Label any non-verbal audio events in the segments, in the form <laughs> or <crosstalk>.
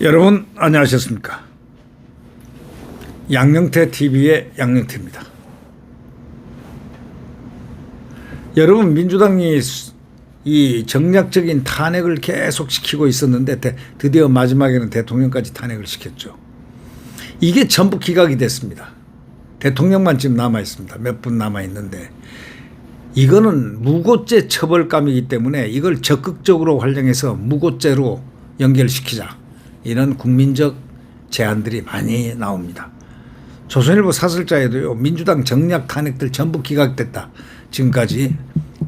여러분 안녕하셨습니까? 양영태 TV의 양영태입니다. 여러분 민주당이 수- 이 정략적인 탄핵을 계속 시키고 있었는데 대- 드디어 마지막에는 대통령까지 탄핵을 시켰죠. 이게 전부 기각이 됐습니다. 대통령만 지금 남아 있습니다. 몇 분 남아 있는데 이거는 무고죄 처벌감이기 때문에 이걸 적극적으로 활용해서 무고죄로 연결시키자 이런 국민적 제안들이 많이 나옵니다. 조선일보 사설자에도요 민주당 정략 탄핵들 전부 기각됐다. 지금까지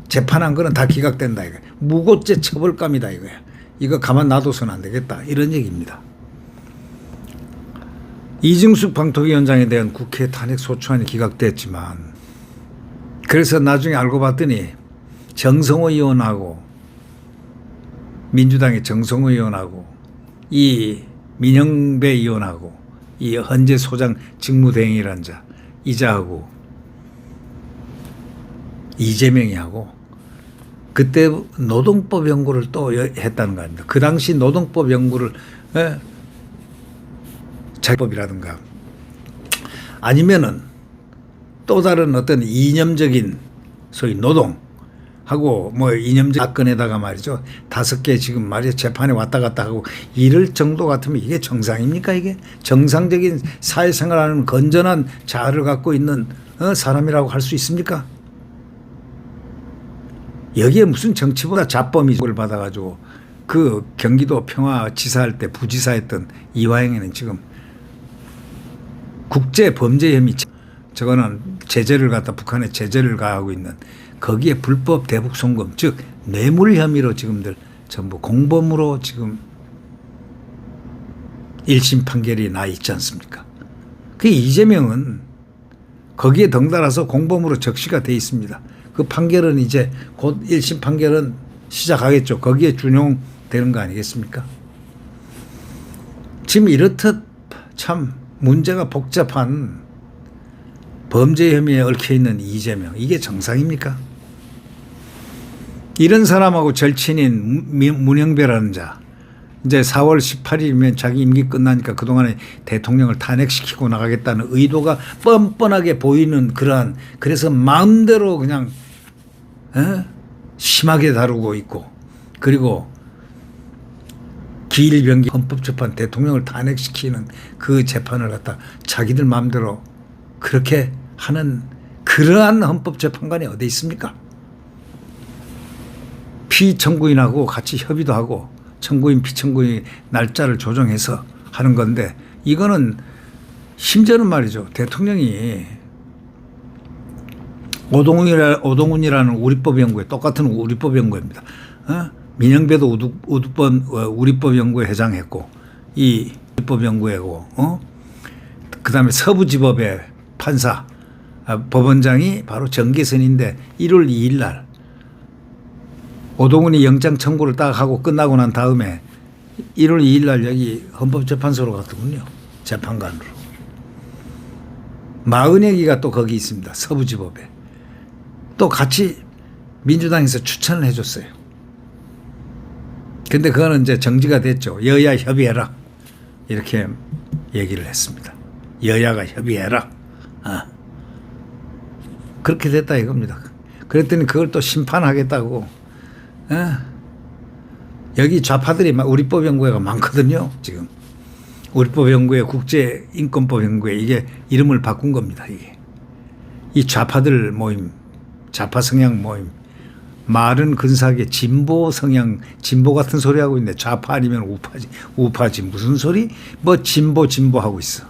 재판한 거는 다 기각된다 이거. 무고죄 처벌감이다 이거야. 이거 가만 놔둬서는 안 되겠다 이런 얘기입니다. 이중숙 방통위원장에 대한 국회 탄핵 소추안이 기각됐지만 그래서 나중에 알고 봤더니 정성호 의원하고 민주당의 정성호 의원하고 이 민영배 의원하고 이 헌재 소장 직무대행이란 자 이자하고 이재명이 하고 그때 노동법 연구를 또 여- 했다는 거 아닙니까? 그 당시 노동법 연구를 예? 자법이라든가 아니면은 또 다른 어떤 이념적인 소위 노동 하고 뭐 이념적 사건에다가 말이죠. 다섯 개 지금 말이죠. 재판에 왔다 갔다 하고 이럴 정도 같으면 이게 정상입니까 이게? 정상적인 사회생활하는 건전한 자아를 갖고 있는 어, 사람이라고 할 수 있습니까? 여기에 무슨 정치보다 자범이를 받아가지고 그 경기도 평화지사할 때 부지사했던 이화영에는 지금 국제 범죄 혐의 저거는 제재를 갖다 북한에 제재를 가하고 있는 거기에 불법 대북 송금 즉 뇌물 혐의로 지금들 전부 공범으로 지금 1심 판결이 나 있지 않습니까? 그 이재명은 거기에 덩달아서 공범으로 적시가 돼 있습니다. 그 판결은 이제 곧 1심 판결은 시작하겠죠. 거기에 준용되는 거 아니겠습니까? 지금 이렇듯 참 문제가 복잡한 범죄 혐의에 얽혀 있는 이재명 이게 정상입니까? 이런 사람하고 절친인 무- 문영배라는 자 이제 4월 18일이면 자기 임기 끝나니까 그동안에 대통령을 탄핵시키고 나가겠다는 의도가 뻔뻔하게 보이는 그러한 그래서 마음대로 그냥 어? 심하게 다루고 있고 그리고 기일병기 헌법재판 대통령을 탄핵시키는 그 재판을 갖다 자기들 마음대로 그렇게 하는 그러한 헌법재판관이 어디 있습니까? 피청구인하고 같이 협의도 하고 청구인 피청구인 날짜를 조정해서 하는 건데 이거는 심지어는 말이죠 대통령이 오동훈이라, 오동훈이라는 우리법 연구회 똑같은 우리법 연구회입니다. 어? 민영배도 우두, 우두번 어, 우리법 연구회 회장했고 이 우리법 연구회고 어? 그다음에 서부지법의 판사 아, 법원장이 바로 정계선인데 1월 2일 날 오동훈이 영장 청구를 딱 하고 끝나고 난 다음에 1월 2일 날 여기 헌법재판소로 갔더군요. 재판관으로. 마은혁이가 또 거기 있습니다. 서부지법에. 또 같이 민주당에서 추천을 해줬어요. 근데 그거는 이제 정지가 됐죠. 여야 협의해라. 이렇게 얘기를 했습니다. 여야가 협의해라. 아. 그렇게 됐다 이겁니다. 그랬더니 그걸 또 심판하겠다고. 어? 여기 좌파들이 막 우리법 연구회가 많거든요. 지금 우리법 연구회, 국제 인권법 연구회 이게 이름을 바꾼 겁니다. 이게 이 좌파들 모임, 좌파 성향 모임. 말은 근사하게 진보 성향, 진보 같은 소리 하고 있는데 좌파 아니면 우파지, 우파지 무슨 소리? 뭐 진보 진보 하고 있어.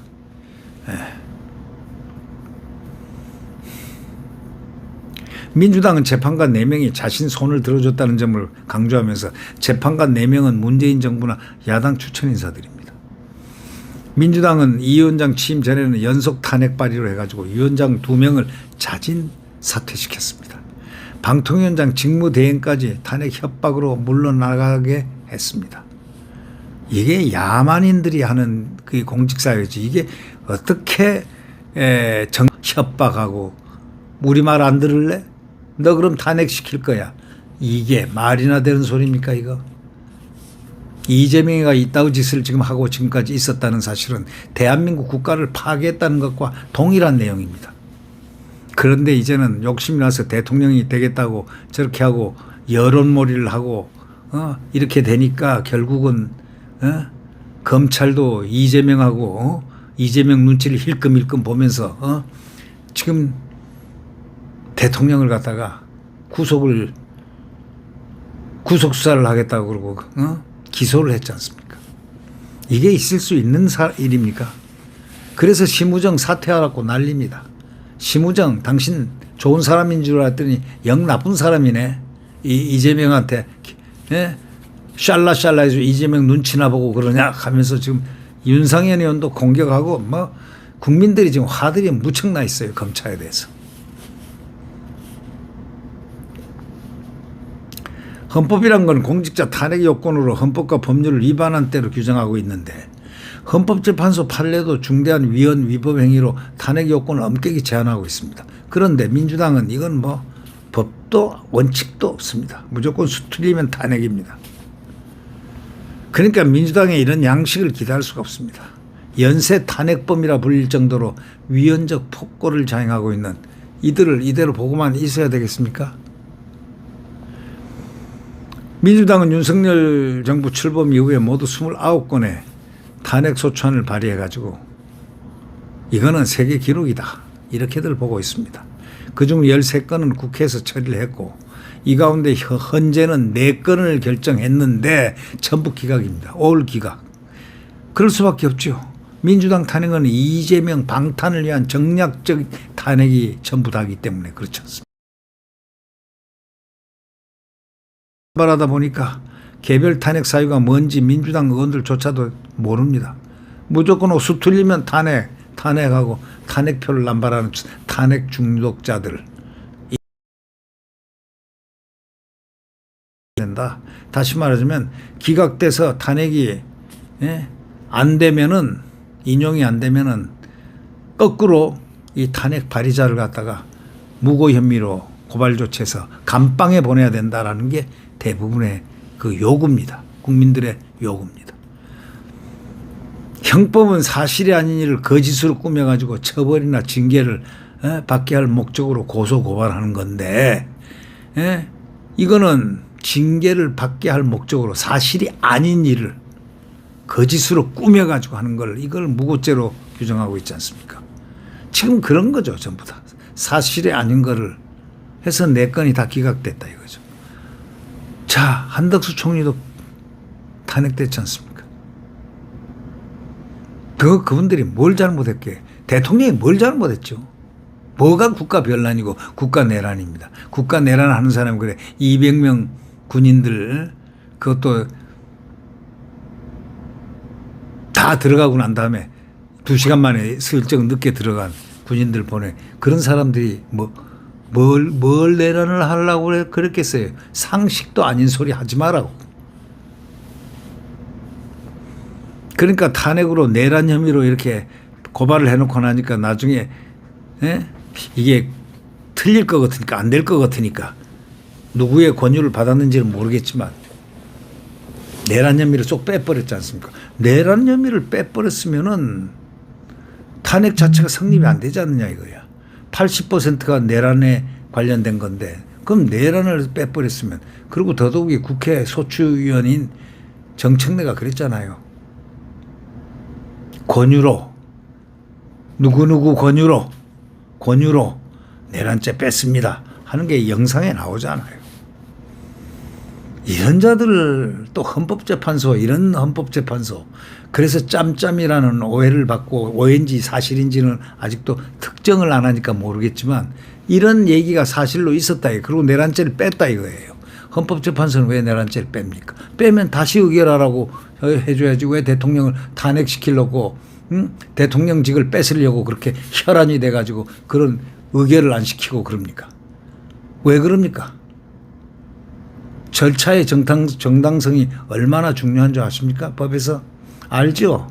민주당은 재판관 4명이 자신 손을 들어줬다는 점을 강조하면서 재판관 4명은 문재인 정부나 야당 추천 인사들입니다. 민주당은 이 위원장 취임 전에는 연속 탄핵 발의로 해가지고 위원장 2명을 자진 사퇴시켰습니다. 방통위원장 직무대행까지 탄핵 협박으로 물러나가게 했습니다. 이게 야만인들이 하는 그 공직사회지 이게 어떻게 에, 정 협박하고 우리 말 안 들을래? 너 그럼 탄핵시킬 거야. 이게 말이나 되는 소리입니까 이거? 이재명이가 이따위 짓을 지금 하고 지금까지 있었다는 사실은 대한민국 국가를 파괴했다는 것과 동일한 내용입니다. 그런데 이제는 욕심이 나서 대통령이 되겠다고 저렇게 하고 여론몰이를 하고 어, 이렇게 되니까 결국은 어? 검찰도 이재명하고 어? 이재명 눈치를 힐끔힐끔 보면서 어? 지금 대통령을 갖다가 구속을 구속 수사를 하겠다고 그러고 어? 기소를 했지 않습니까? 이게 있을 수 있는 사, 일입니까? 그래서 심우정 사퇴하라고 난립니다. 심우정 당신 좋은 사람인 줄 알았더니 영 나쁜 사람이네. 이 이재명한테 예? 샬라샬라 해서 이재명 눈치나 보고 그러냐 하면서 지금 윤상현 의원도 공격하고 뭐 국민들이 지금 화들이 무척 나 있어요 검찰에 대해서. 헌법이란 건 공직자 탄핵 요건으로 헌법과 법률을 위반한 때로 규정하고 있는데 헌법재판소 판례도 중대한 위헌 위법 행위로 탄핵 요건을 엄격히 제한하고 있습니다. 그런데 민주당은 이건 뭐 법도 원칙도 없습니다. 무조건 수틀리면 탄핵입니다. 그러니까 민주당의 이런 양식을 기대할 수가 없습니다. 연쇄 탄핵범이라 불릴 정도로 위헌적 폭거를 자행하고 있는 이들을 이대로 보고만 있어야 되겠습니까? 민주당은 윤석열 정부 출범 이후에 모두 29건의 탄핵 소추안을 발의해 가지고 이거는 세계 기록이다. 이렇게들 보고 있습니다. 그중 13건은 국회에서 처리를 했고 이 가운데 현재는 4건을 결정했는데 전부 기각입니다. 올 기각. 그럴 수밖에 없죠. 민주당 탄핵은 이재명 방탄을 위한 정략적 탄핵이 전부 다기 때문에 그렇지 않습니 다. 발하다 보니까 개별 탄핵 사유가 뭔지 민주당 의원들조차도 모릅니다. 무조건 수 틀리면 탄핵, 탄핵하고 탄핵표를 남발하는 탄핵 중독자들. 된다. 다시 말하자면 기각돼서 탄핵이 예? 안 되면은 인용이 안 되면은 거꾸로 이 탄핵 발의자를 갖다가 무고 혐의로 고발 조치해서 감방에 보내야 된다라는 게 대부분의 그 요구입니다. 국민들의 요구입니다. 형법은 사실이 아닌 일을 거짓으로 꾸며가지고 처벌이나 징계를 에, 받게 할 목적으로 고소 고발하는 건데 에? 이거는 징계를 받게 할 목적으로 사실이 아닌 일을 거짓으로 꾸며가지고 하는 걸 이걸 무고죄로 규정하고 있지 않습니까? 지금 그런 거죠 전부 다 사실이 아닌 거를 해서 네 건이 다 기각됐다 이거죠. 자 한덕수 총리도 탄핵됐지 않습니까? 그 그분들이 뭘 잘못했게 대통령이 뭘 잘못했죠? 뭐가 국가 변란이고 국가 내란입니다. 국가 내란 하는 사람 그래 200명 군인들 그것도 다 들어가고 난 다음에 두 시간 만에 슬쩍 늦게 들어간 군인들 보내 그런 사람들이 뭐 뭘, 뭘 내란을 하려고 그래- 그랬겠어요. 상식도 아닌 소리 하지 말라고. 그러니까 탄핵으로 내란 혐의로 이렇게 고발을 해놓고 나니까 나중에 예? 이게 틀릴 것 같으니까 안 될 것 같으니까 누구의 권유를 받았는지는 모르겠지만 내란 혐의를 쏙 빼버렸지 않습니까? 내란 혐의를 빼버렸으면은 탄핵 자체가 성립이 안 되지 않느냐 이거야. 80%가 내란에 관련된 건데 그럼 내란을 빼버렸으면 그리고 더더욱이 국회 소추위원인 정청래가 그랬잖아요. 권유로 누구누구 권유로 권유로 내란죄 뺐습니다 하는 게 영상에 나오잖아요. 이런 자들을 또 헌법재판소 이런 헌법재판소 그래서 짬짬이라는 오해를 받고 오해인지 사실인지는 아직도 특정을 안 하니까 모르겠지만 이런 얘기가 사실로 있었다 그리고 내란죄를 뺐다 이거예요. 헌법재판소는 왜 내란죄를 뺍니까? 빼면 다시 의결하라고 해줘야지 왜 대통령을 탄핵시키려고 응? 대통령직을 뺏으려고 그렇게 혈안이 돼가지고 그런 의결을 안 시키고 그럽니까? 왜 그럽니까? 절차의 정당, 정당성이 얼마나 중요한 줄 아십니까? 법에서 알죠?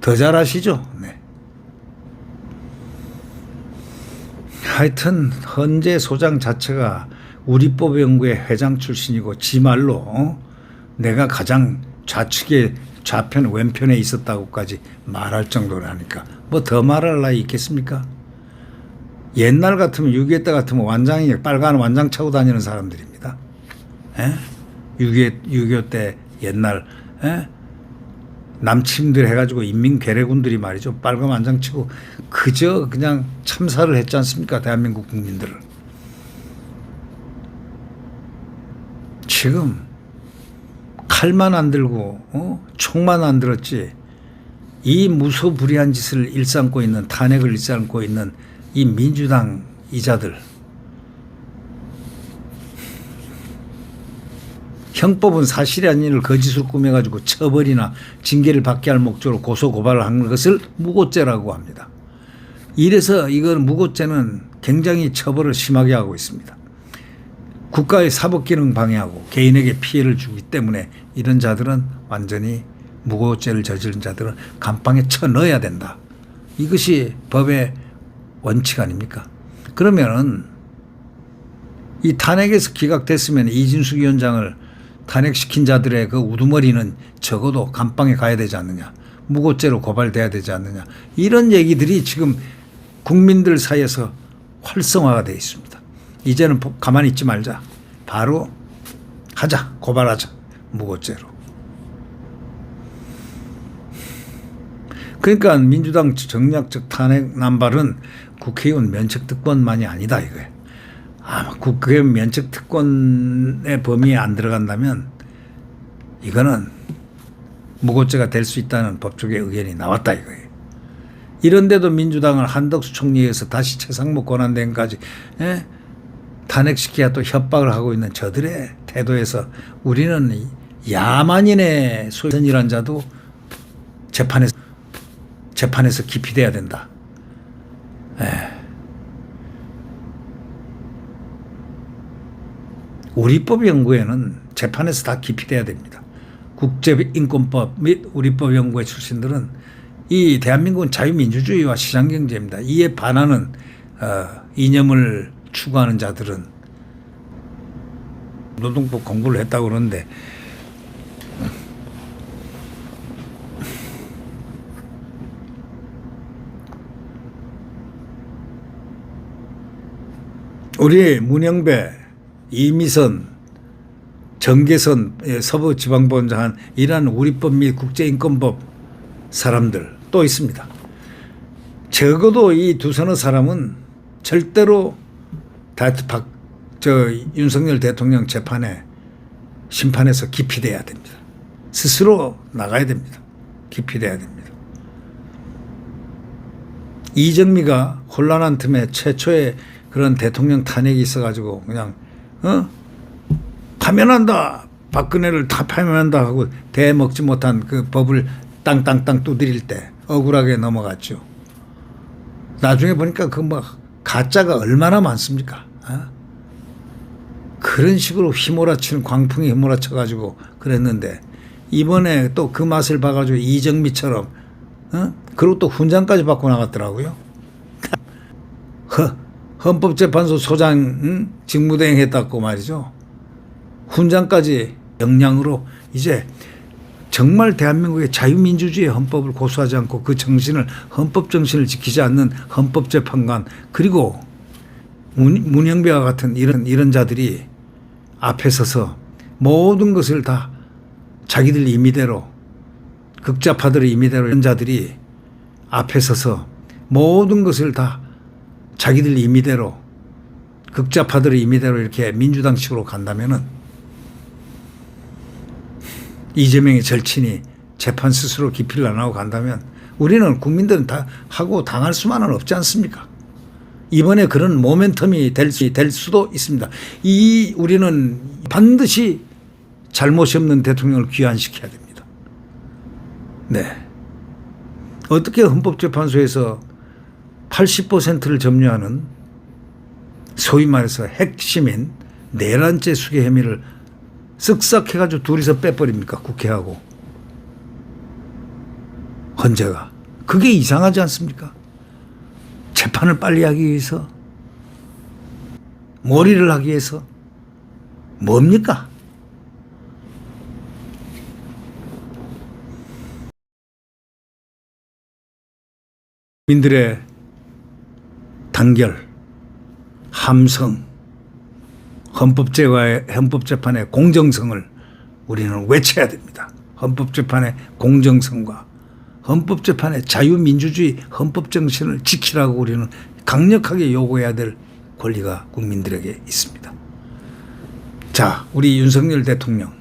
더 잘 아시죠? 네. 하여튼 헌재 소장 자체가 우리법 연구회 회장 출신이고 지 말로 어? 내가 가장 좌측에 좌편 왼편에 있었다고까지 말할 정도로 하니까 뭐 더 말할 나위 있겠습니까? 옛날 같으면 6.25 때 같으면 완장이 빨간 완장 차고 다니는 사람들입니다. 예? 6.25, 6.25 때 옛날 예? 남침들 해가지고 인민 괴뢰군들이 말이죠 빨간 완장 치고 그저 그냥 참사를 했지 않습니까 대한민국 국민들을 지금 칼만 안 들고 어? 총만 안 들었지 이 무소불위한 짓을 일삼고 있는 탄핵을 일삼고 있는 이 민주당 이자들 형법은 사실이 아닌 일을 거짓으로 꾸며가지고 처벌이나 징계를 받게 할 목적으로 고소 고발을 한 것을 무고죄라고 합니다. 이래서 이건 무고죄는 굉장히 처벌을 심하게 하고 있습니다. 국가의 사법 기능 방해하고 개인에게 피해를 주기 때문에 이런 자들은 완전히 무고죄를 저지른 자들은 감방에 쳐 넣어야 된다. 이것이 법의 원칙 아닙니까? 그러면은 이 탄핵에서 기각됐으면 이진숙 위원장을 탄핵시킨 자들의 그 우두머리는 적어도 감방에 가야 되지 않느냐. 무고죄로 고발돼야 되지 않느냐. 이런 얘기들이 지금 국민들 사이에서 활성화가 되어 있습니다. 이제는 보- 가만히 있지 말자. 바로 하자. 고발하자. 무고죄로. 그러니까 민주당 정략적 탄핵 남발은 국회의원 면책 특권만이 아니다 이거예요. 아마 국회의원 면책 특권의 범위에 안 들어간다면 이거는 무고죄가 될 수 있다는 법조계 의견이 나왔다 이거예요. 이런데도 민주당을 한덕수 총리에서 다시 최상목 권한대행까지 예? 탄핵시켜야 또 협박을 하고 있는 저들의 태도에서 우리는 이 야만인의 소선이란 자도 재판에서 재판에서 기피돼야 된다. 우리법 연구에는 재판에서 다 기피돼야 됩니다. 국제인권법 및 우리법 연구의 출신들은 이 대한민국은 자유민주주의와 시장경제입니다. 이에 반하는 어, 이념을 추구하는 자들은 노동법 공부를 했다고 그러는데 우리 문영배, 이미선, 정계선 예, 서부지방법원장 이러한 우리법 및 국제인권법 사람들 또 있습니다. 적어도 이 두 서너 사람은 절대로 다, 박, 저 윤석열 대통령 재판에 심판에서 기피돼야 됩니다. 스스로 나가야 됩니다. 기피돼야 됩니다. 이정미가 혼란한 틈에 최초의 그런 대통령 탄핵이 있어가지고 그냥 어 파면한다 박근혜를 다 파면한다 하고 대 먹지 못한 그 법을 땅땅땅 두드릴 때 억울하게 넘어갔죠. 나중에 보니까 그 뭐 가짜가 얼마나 많습니까? 어? 그런 식으로 휘몰아치는 광풍이 휘몰아쳐가지고 그랬는데 이번에 또 그 맛을 봐가지고 이정미처럼 어? 그리고 또 훈장까지 받고 나갔더라고요. <laughs> 허, 헌법재판소 소장 응? 직무대행 했다고 말이죠. 훈장까지 역량으로 이제 정말 대한민국의 자유민주주의 헌법을 고수하지 않고 그 정신을 헌법 정신을 지키지 않는 헌법재판관 그리고 문- 문영배와 같은 이런 이런 자들이 앞에 서서 모든 것을 다 자기들 임의대로 극자파들의 임의대로 이런 자들이 앞에 서서 모든 것을 다 자기들 임의대로 극자파들의 임의대로 이렇게 민주당식으로 간다면은 이재명의 절친이 재판 스스로 기피를 안 하고 간다면 우리는 국민들은 다 하고 당할 수만은 없지 않습니까? 이번에 그런 모멘텀이 될, 수, 될 수도 있습니다. 이 우리는 반드시 잘못이 없는 대통령을 귀환시켜야 됩니다. 네. 어떻게 헌법재판소에서 80%를 점유하는 소위 말해서 핵심인 내란죄 수계 혐의를 쓱싹 해가지고 둘이서 빼버립니까 국회하고 헌재가 그게 이상하지 않습니까? 재판을 빨리 하기 위해서 머리를 하기 위해서 뭡니까? 민들의 단결, 함성, 헌법재와의 헌법재판의 공정성을 우리는 외쳐야 됩니다. 헌법재판의 공정성과 헌법재판의 자유민주주의 헌법 정신을 지키라고 우리는 강력하게 요구해야 될 권리가 국민들에게 있습니다. 자, 우리 윤석열 대통령